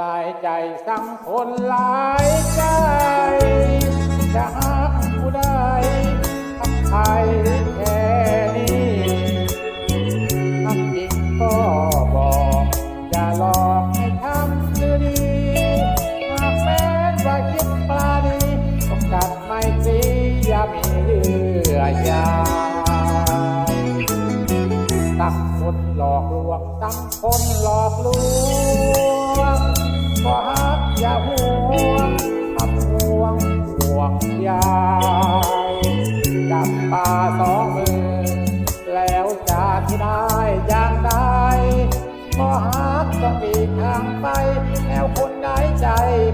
ลายใจสังคนหลายใจจะหักผู้ใดทักใครแค่นี้ทำจริงก็บอกอย่าหลอกให้ทำคือดีหากแม้นว่าคิดปลาดีต้องกัดไม่ตีอย่ามีเลือใยตั้งคนหลอกลวงตั้งคน ยายจับปลาสองมือ แล้วจะที่ได้อย่างใดก็ฮักต้องมีทางไปแนวคนไหนใจ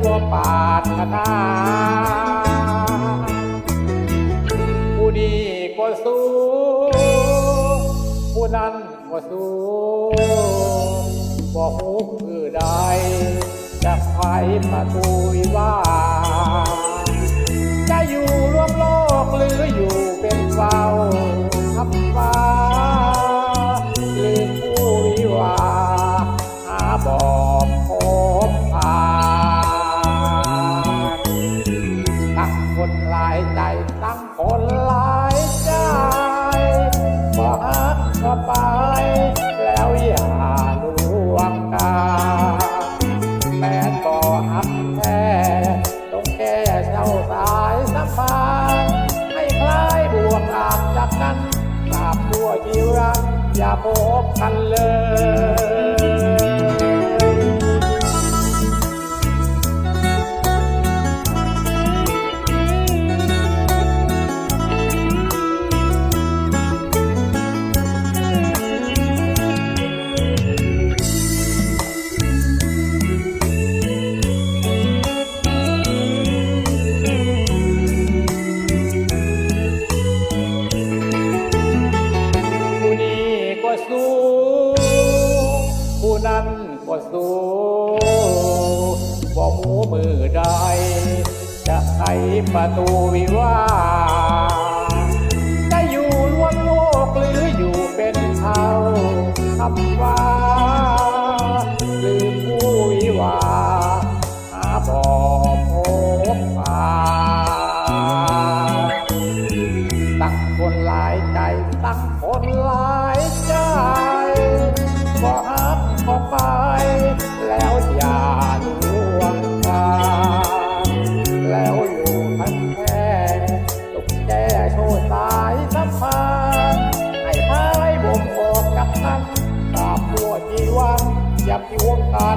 บ่ปรารถนาผู้ดีก็สู้ ผู้นั้นก็สู้บ่ฮู้คือใดจะไขประตูวิวาายใจตั้งคนหลายใจบ่ฮักก็ไป แล้วอย่าลวงกาแม้บ่ฮักแท้ต้องแก้เจ้าสายสัมพันธ์ให้คล้ายบวกอาบจากกันตราบชั่วชีรันอย่าพบกันเลย สู้ผู้นั้นก็สู้บ่หมูมือใดจะไขประตูวิวาจะอยู่ร่วมโลกหรืออยู่เป็นเท่าทำับที่วงการ